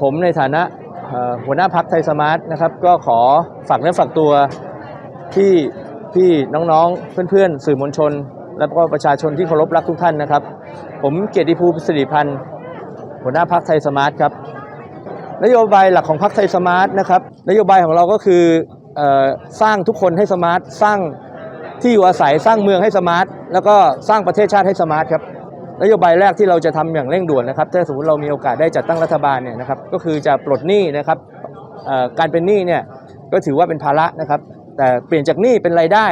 ผมในฐานะหัวหน้าพักไทยสมาร์ทนะครับก็ขอฝากเนื้อฝากตัวที่พี่น้องๆ เพื่อนๆ สื่อมวลชน และก็ประชาชนที่เคารพรักทุกท่านนะครับ ผมเกียรติภูมิสิริพันธ์หัวหน้าพักไทยสมาร์ทครับนโยบายหลักของพรรคไทยสมาร์ทนะครับนโยบายของเราก็คือเออสร้างทุกคนให้สมาร์ทสร้างที่อยู่อาศัยสร้างเมืองให้สมาร์ทแล้วก็สร้างประเทศชาติให้สมาร์ทครับ นโยบายแรกที่เราจะทำอย่างเร่งด่วนนะครับถ้าสมมติเรามีโอกาสได้จัดตั้งรัฐบาลเนี่ยนะครับก็คือจะปลดหนี้นะครับการเป็นหนี้เนี่ยก็ถือว่าเป็นภาระนะครับ แต่เปลี่ยนจากหนี้เป็นรายได้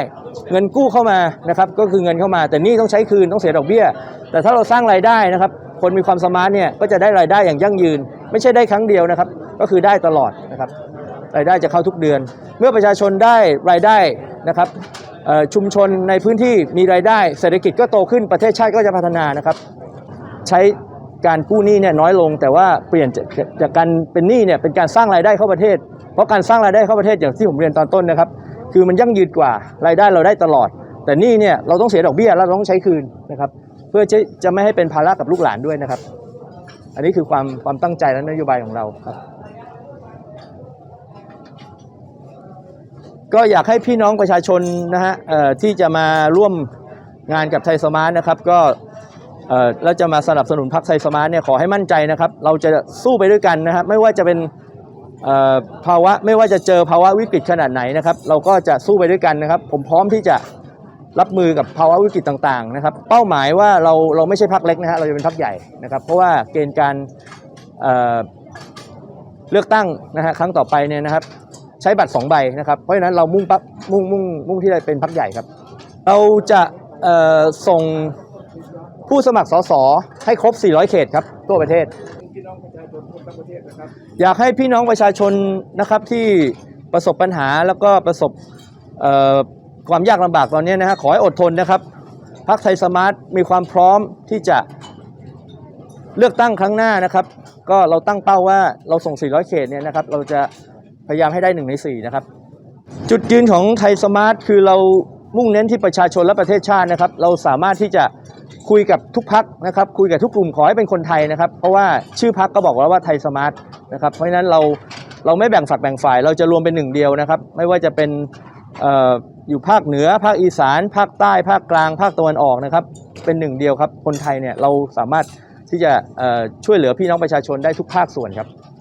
เงินกู้เข้ามานะครับก็คือเงินเข้ามา แต่หนี้ต้องใช้คืนต้องเสียดอกเบี้ย แต่ถ้าเราสร้างรายได้นะครับคนมีความสมาร์ทเนี่ยก็จะได้รายได้อย่างยั่งยืน ไม่ใช่ได้ครั้งเดียวนะครับ ก็คือได้ตลอดนะครับรายได้จะเข้าทุกเดือน เมื่อประชาชนได้รายได้นะครับ ชุมชนในพื้นที่มีรายได้ เศรษฐกิจก็โตขึ้นประเทศชาติก็จะพัฒนานะครับ ใช้การกู้หนี้เนี่ยน้อยลง แต่ว่าเปลี่ยนจากจากการเป็นหนี้เนี่ยเป็นการสร้างรายได้เข้าประเทศ เพราะการสร้างรายได้เข้าประเทศอย่างที่ผมเรียนตอนต้นนะครับ คือมันยั่งยืนกว่ารายได้เราได้ตลอด แต่หนี้เนี่ยเราต้องเสียดอกเบี้ยแล้วเราต้องใช้คืนนะครับ เพื่อจะจะไม่ให้เป็นภาระกับลูกหลานด้วยนะครับ อันนี้คือความความตั้งใจและนโยบายของเราครับ ก็อยากให้พี่น้องประชาชนนะฮะที่จะมาร่วมงานกับไทยสมาร์ทนะครับ ก็เอ่อแล้วจะมาสนับสนุนพรรคไทยสมาร์ทเนี่ยขอให้มั่นใจนะครับ เราจะสู้ไปด้วยกันนะครับไม่ว่าจะเป็นภาวะไม่ว่าจะเจอภาวะวิกฤตขนาดไหนนะครับ เราก็จะสู้ไปด้วยกันนะครับ ผมพร้อมที่จะรับมือกับภาวะวิกฤตต่างๆนะครับ เป้าหมายว่าเราเราไม่ใช่พรรคเล็กนะฮะเราจะเป็นพรรคใหญ่นะครับ เพราะว่าเกณฑ์การเเลือกตั้งนะฮะครั้งต่อไปเนี่ยนะครับ ใช้บัตร2ใบนะครับ เพราะฉะนั้นเรามุ่งปั๊บมุ่งมุ่งมุ่งที่จะเป็นพรรคใหญ่ครับ เราจะส่งผู้สมัครสสให้ครบ 400 เขตครับทั่วประเทศ อยากให้พี่น้องประชาชนนะครับที่ประสบปัญหาแล้วก็ประสบความยากลำบากตอนนี้นะฮะขอให้อดทนนะครับพรรคไทยสมาร์ทมีความพร้อมที่จะเลือกตั้งครั้งหน้านะครับ ก็เราตั้งเป้าว่าเราส่ง 400 เขตเนี่ยนะครับ เราจะ ยายามให้ได้1ใน4นะครับ จุดยืนของไทยสมาร์ทคือเรามุ่งเน้นที่ประชาชนและประเทศชาตินะครับ เราสามารถที่จะคุยกับทุกพักนะครับ คุยกับทุกกลุ่มขอให้เป็นคนไทยนะครับ เพราะว่าชื่อพักก็บอกแล้วว่าไทยสมาร์ทนะครับ เพราะฉะนั้นเราเราไม่แบ่งฝักแบ่งฝ่าย เราจะรวมเป็นหนึ่งเดียวนะครับ ไม่ว่าจะเป็นอยู่ภาคเหนือ ภาคอีสาน ภาคใต้ ภาคกลาง ภาคตะวันออกนะครับ เป็นหนึ่งเดียวครับ คนไทยเนี่ยเราสามารถที่จะช่วยเหลือพี่น้องประชาชนได้ทุกภาคส่วนครับ